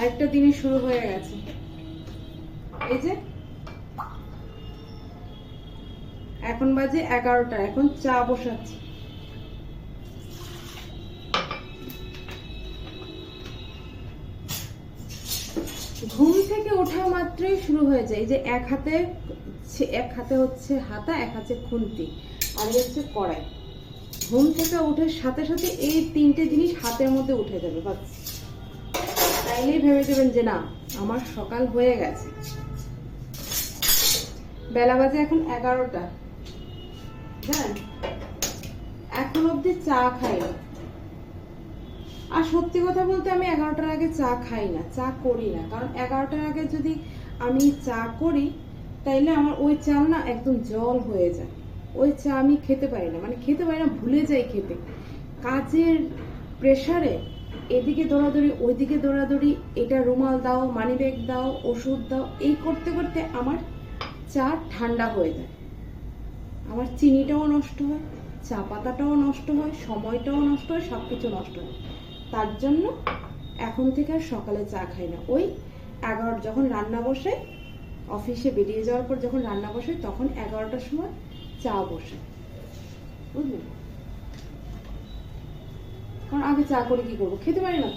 আরেকটা দিনে শুরু হয়ে গেছে। এই যে, এখন বাজে এগারোটা, এখন চা বসাচ্ছি। ঘুম থেকে ওঠা মাত্রই শুরু হয়ে যায়। যে এক হাতে এক হাতে হচ্ছে হাতা, এক হাতে খুন্তি, আর হচ্ছে কড়াই। ঘুম থেকে ওঠার সাথে সাথে এই তিনটে জিনিস হাতের মধ্যে উঠে যাবে, বাস। তাইলেই ভেবে দেবেন যে না, আমার সকাল হয়ে গেছে। বেলা বাজে এখন এগারোটা। জানেন এখন অবধি চা খাই না। আর সত্যি কথা বলতে আমি এগারোটার আগে চা খাই না, চা করি না। কারণ এগারোটার আগে যদি আমি চা করি, তাইলে আমার ওই চা না একদম জল হয়ে যায়। ওই চা আমি খেতে পারি না। মানে খেতে পারি না, ভুলে যাই খেতে। কাজের প্রেসারে এদিকে দৌড়াদৌড়ি, ওইদিকে দৌড়াদৌড়ি, এটা রুমাল দাও মানিব্যাগ দাও, ওষুধ দাও, এই করতে করতে আমার চা ঠান্ডা হয়ে যায়। আমার চিনিটাও নষ্ট হয়, চা পাতাটাও নষ্ট হয়, সময়টাও নষ্ট হয় সব কিছু নষ্ট হয়। তার জন্য এখন থেকে আর সকালে চা খাই না। ওই এগারো যখন রান্না বসে, অফিসে বেরিয়ে যাওয়ার পর যখন রান্না বসে, তখন এগারোটার সময় চা বসে। বুঝলেন কারণ আগে চা করে কি করব? খেতে পারি না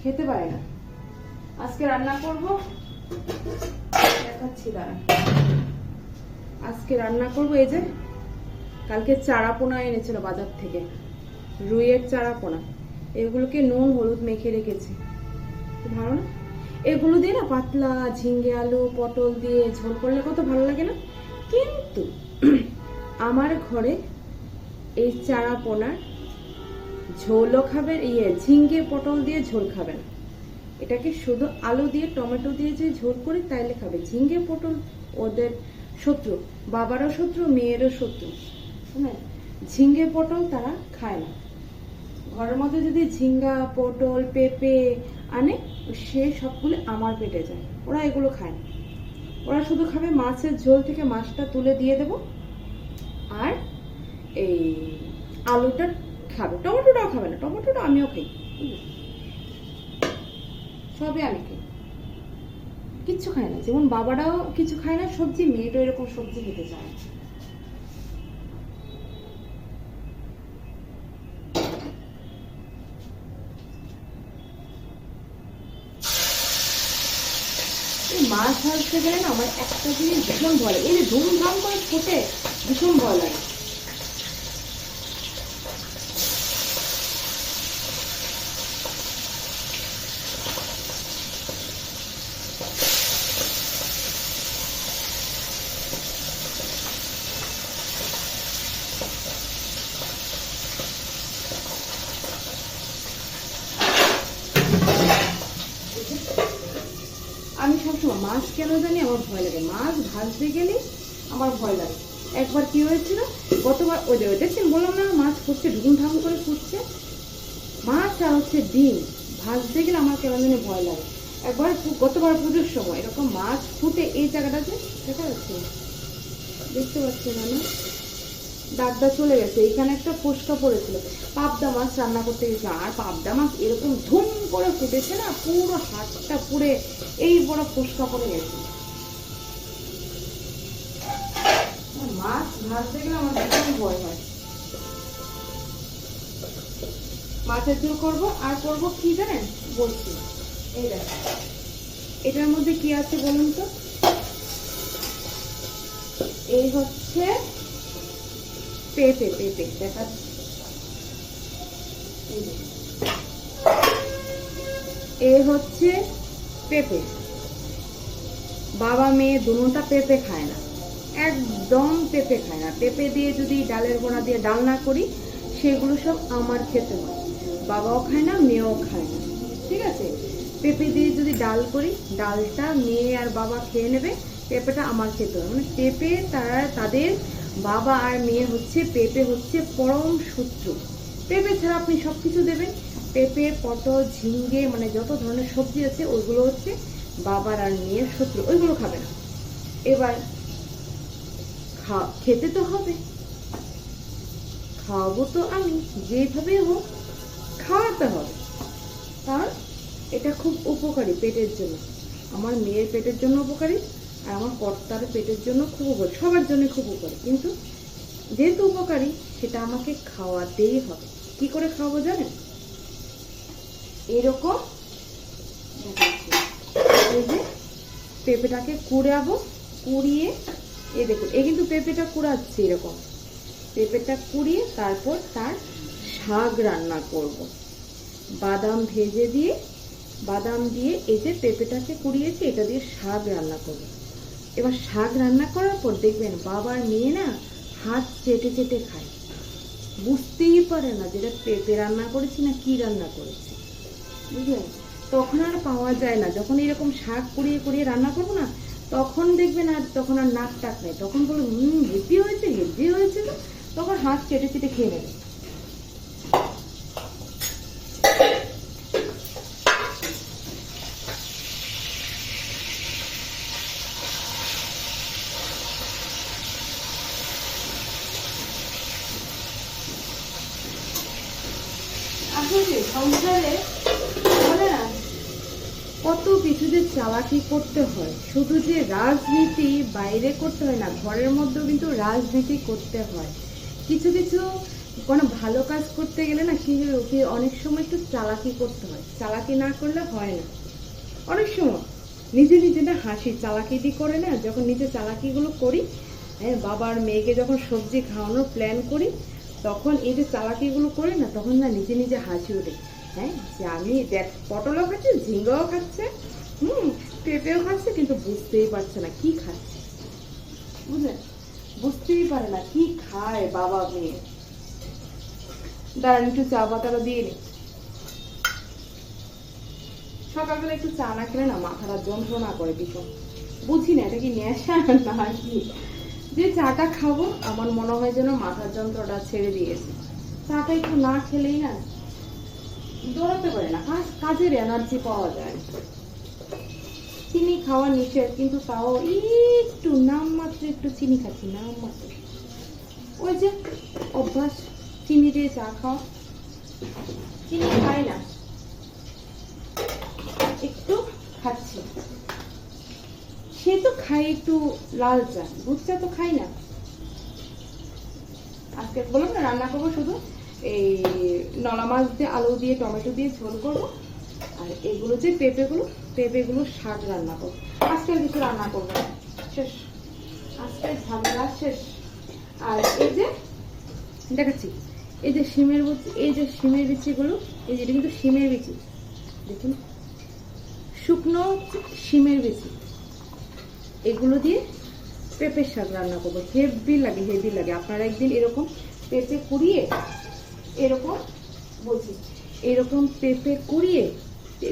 খেতে পারি না। আজকে রান্না করব। দেখাচ্ছি দাঁড়া আজকে রান্না করব এই যে, কালকে চারা পোনা এনেছিল বাজার থেকে। রুইয়ের চারা পোনা এগুলোকে নুন, হলুদ মেখে রেখেছি। ভালো না? এগুলো দিয়ে না পাতলা ঝিঙ্গে আলু, পটল দিয়ে ঝোল করলে কত ভালো লাগে না? কিন্তু আমার ঘরে এই চারা পোনার ঝোলও খাবেন ইয়ে ঝিঙ্গে পটল দিয়ে ঝোল খাবে না এটাকে শুধু আলু দিয়ে, টমেটো দিয়ে যে ঝোল করি তাইলে খাবে। ঝিঙ্গে পটল ওদের শত্রু, বাবারও শত্রু, মেয়েরও শত্রু। হ্যাঁ ঝিঙ্গে পটল তারা খায় না। ঘরের মধ্যে যদি ঝিঙ্গা, পটল, পেঁপে আনে, সে সবগুলো আমার পেটে যায়। ওরা এগুলো খায় না। ওরা শুধু খাবে মাছের ঝোল থেকে মাছটা তুলে দিয়ে দেব। আর এই আলুটা খাবে। টমেটোটাও খাবে না, টমেটোটা আমিও খাই? সবই আমি খাই। কিচ্ছু খায় না। যেমন বাবারাও কিছু খায় না, সবজি, মেয়েটাও এরকম সবজি খেতে চায় মাছ ভাজতে গেলে না আমার একটা জিনিস ভীষণ ভয় এই যে ধুমধাম করে ফোটে ভীষণ ভয় লাগে। আমি সবসময় মাছ কেন জানি আমার ভয় লাগে। মাছ ভাজতে গেলে আমার ভয় লাগে। একবার কি হয়েছিল? গতবার, ওই যে দেখছেন, বললাম না, মাছ ফুটছে ঢুকুন ঠাকুন করে ফুটছে মাছ আর হচ্ছে ডিম। ভাজতে গেলে আমার কেমন জানি ভয় লাগে। একবার গতবার পুজোর সময় এরকম মাছ ফুটে এই জায়গাটাতে দেখা যাচ্ছে। দেখতে পাচ্ছি না। দাগটা চলে গেছে। এখানে একটা ফোসকা পড়েছিল। পাবদা মাছ রান্না করতে গেছে আর পাবদা মাছ এরকম ধুম করে ফুটেছে না, পুরো হাতটা পুড়ে এই বড় ফোসকা পড়ে গেছে। মাছ ভাজতে গেলে আমার ভীষণ ভয় হয়। মাছের ঝোল করব, আর করব কি জানেন? বলছি এই এটার মধ্যে কি আছে বলুন তো? এই হচ্ছে পেঁপে পেঁপে দেখা। এ হচ্ছে পেঁপে। বাবা মেয়ে দুটা পেঁপে খায় না। একদম পেঁপে খায় না। পেঁপে দিয়ে যদি ডালের গোড়া দিয়ে ডাল না করি, সেগুলো সব আমার খেতে হয়। বাবাও খায় না, মেয়েও খায় না। ঠিক আছে? পেঁপে দিয়ে যদি ডাল করি, ডালটা মেয়ে আর বাবা খেয়ে নেবে, পেঁপেটা আমার খেতে হয় মানে পেঁপে তারা, তাদের বাবা আর মেয়ে হচ্ছে, পেঁপে হচ্ছে পরম শত্রু। পেঁপে ছাড়া আপনি সব কিছু দেবেন। পেঁপে, পটল, ঝিঙ্গে মানে যত ধরনের সবজি আছে, ওইগুলো হচ্ছে বাবার আর মেয়ের শত্রু। ওইগুলো খাবে না। এবার খেতে তো হবে। খাওয়াবো তো আমি, যেভাবে হোক খাওয়াতে হবে। কারণ এটা খুব উপকারী পেটের জন্য। আমার মেয়ের পেটের জন্য উপকারী, আর আমার কর্তার পেটের জন্য খুব উপকারী, সবার জন্য খুব উপকারী। কিন্তু যেহেতু উপকারী, সেটা আমাকে খাওয়াতেই হবে। কি করে খাওয়াবো জানেন? এরকম এই যে পেঁপেটাকে কুড়াবো, কুড়িয়ে এই দেখুন, এই কিন্তু পেঁপেটা কুড়াচ্ছি এরকম। পেঁপেটা কুড়িয়ে তারপর তার শাক রান্না করব। বাদাম ভেজে দিয়ে, বাদাম দিয়ে এই যে পেঁপেটাকে কুড়িয়েছি, এটা দিয়ে শাক রান্না করব। এবার শাক রান্না করার পর দেখবেন বাবার মেয়ে না হাত চেটে চেটে খায়। বুঝতেই পারে না যেটা পেঁপে রান্না করেছি না কি রান্না করেছি। বুঝলেন? তখন আর পাওয়া যায় না। যখন এরকম শাক কুড়িয়ে কুড়িয়ে রান্না করব না তখন দেখবেন আর তখন আর নাক টাক নেই। তখন বলব হুম হেভি হয়েছে হেভি হয়েছে তখন হাঁস চেটে চেটে খেয়ে নেবে আসলে সংসারে বলে না কত কিছু যে চালাকি করতে হয়, শুধু যে রাজনীতি বাইরে করতে হয় না, ঘরের মধ্যেও কিন্তু রাজনীতি করতে হয়। কিছু কিছু কোনো ভালো কাজ করতে গেলে না কি অনেক সময় একটু চালাকি করতে হয়। চালাকি না করলে হয় না। অনেক সময় নিজে নিজে না হাসি চালাকি দি করে না, যখন নিজে চালাকিগুলো করি হ্যাঁ বাবার মেয়েকে যখন সবজি খাওয়ানোর প্ল্যান করি, তখন এই যে চালাকিগুলো করি না, তখন না নিজে নিজে হাসি ওঠে। হ্যাঁ দেখ, পটলও খাচ্ছে, ঝিঙ্গাও খাচ্ছে, হুম, পেঁপেও খাচ্ছে, কিন্তু বুঝতেই পারছে না, কি খাচ্ছে? বুঝতেই পারে না, কি খায় বাবা মেয়ে। দাঁড়ান, একটু চা পাতাটা দিয়ে নি। সকালবেলা একটু চা না খেলে না মাথাটা যন্ত্রণা করে ভীষণ। বুঝি না, এটা কি নেশা না কি? যে চাটা খাব, আমার মনে হয় যেন মাথার যন্ত্রটা ছেড়ে দিয়েছে। চাটা একটু না খেলেই না দৌড়াতে পারে না। কাজ, কাজের এনার্জি পাওয়া যায়। চিনি খাওয়া নিষেধ, কিন্তু তাও একটু নাম মাত্র একটু চিনি খাচ্ছি নাম মাত্র ওই যে, অভ্যাস, চিনি দিয়ে চা খাওয়া চিনি খাই না। একটু খাচ্ছি। সে তো খাই একটু লাল চা, দুধ চা তো খাই না। আজকে বললাম না, রান্না করব শুধু। এই নলা মাছ দিয়ে আলু দিয়ে, টমেটো দিয়ে ঝোল করব। আর এগুলো যে পেঁপেগুলো পেঁপেগুলো শাক রান্না করব। আজকে আর কিছু রান্না করব। শেষ। আজকে ঝামেলা, শেষ। আর এই যে, দেখাচ্ছি। এই যে শিমের এই যে শিমের বিচিগুলো, এই যেটা কিন্তু শিমের বিচি। দেখুন। শুকনো শিমের বিচি। এগুলো দিয়ে পেঁপের শাক রান্না করব। হেভি লাগে হেভি লাগে। আপনারা একদিন এরকম পেঁপে কুড়িয়ে এরকম বলছি, এরকম পেঁপে কুড়িয়ে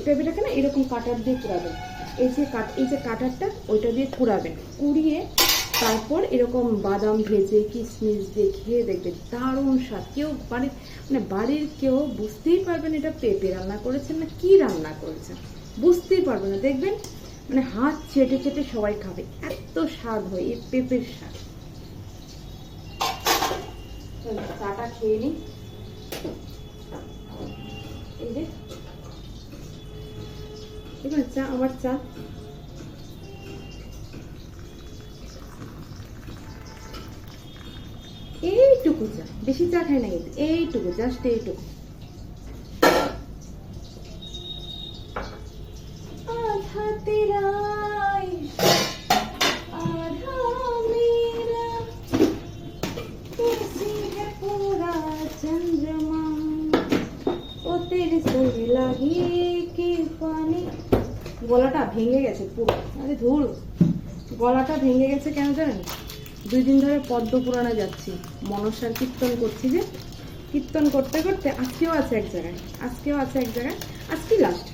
পেঁপেটাকে না এরকম কাটার দিয়ে কুড়াবেন। এই যে কাট এই যে কাটারটা, ওইটা দিয়ে কুড়াবেন। কুড়িয়ে তারপর এরকম বাদাম ভেজে, কিশমিশ দিয়ে খেয়ে দেখবেন, দারুণ স্বাদ। কেউ বাড়ির মানে বাড়ির কেউ বুঝতেই পারবেন এটা পেঁপে রান্না করেছেন না কি রান্না করেছেন। বুঝতেই পারবে না। দেখবেন মানে হাত চেটে চেটে সবাই খাবে। এত স্বাদ হয়, এই পেঁপের স্বাদ। চাটা খেয়ে নিই। যে এবার চা, আমার চা। এইটুকু চা, বেশি চা খাই না কিন্তু, এইটুকু জাস্ট এইটুকু। ভেঙে গেছে পুরো। আরে ধুর, গলাটা ভেঙে গেছে কেন জানেন? দুই দিন ধরে পদ্ম পুরাণে যাচ্ছি। মনসার কীর্তন করছি যে, কীর্তন করতে করতে আজকেও আছে এক জায়গায়, আজকেও আছে এক জায়গায় আজকে লাস্ট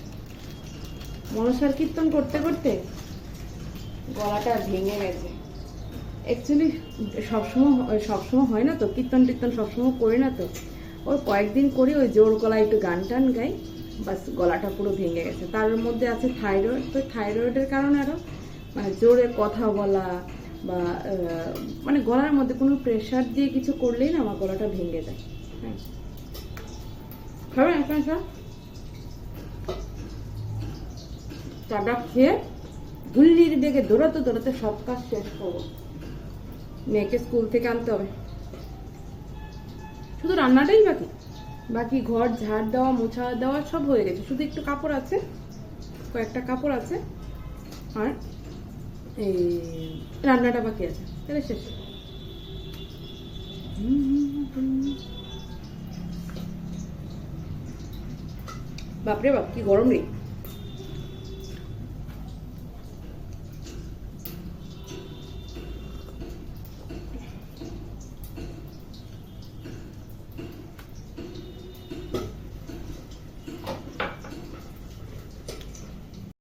মনসার কীর্তন করতে করতে গলাটা ভেঙে গেছে। অ্যাকচুয়ালি সবসময় সবসময় হয় না তো? কীর্তন টীর্তন সবসময় করি না তো? ওই কয়েকদিন করি, ওই জোর গলায় একটু গান টান গাই। বাস গলাটা পুরো ভেঙে গেছে। তার মধ্যে আছে থাইরয়েড। তো থাইরয়েডের কারণে আরও মানে জোরে কথা বলা বা মানে গলার মধ্যে কোনো প্রেশার দিয়ে কিছু করলেই না আমার গলাটা ভেঙে যায়। হ্যাঁ। খাবেন এখানে স্যার চাটা খেয়ে গুল্লির দেখে দৌড়াতে দৌড়াতে সব কাজ শেষ করব। মেয়েকে স্কুল থেকে আনতে হবে। শুধু রান্নাটাই বাকি? বাকি ঘর, ঝাড় দেওয়া, মোছা দেওয়া সব হয়ে গেছে। শুধু একটু কাপড় আছে, কয়েকটা কাপড় আছে, আর এই রান্নাটা বাকি আছে। তাহলে শেষ। বাপরে বাপ, কি গরম রে।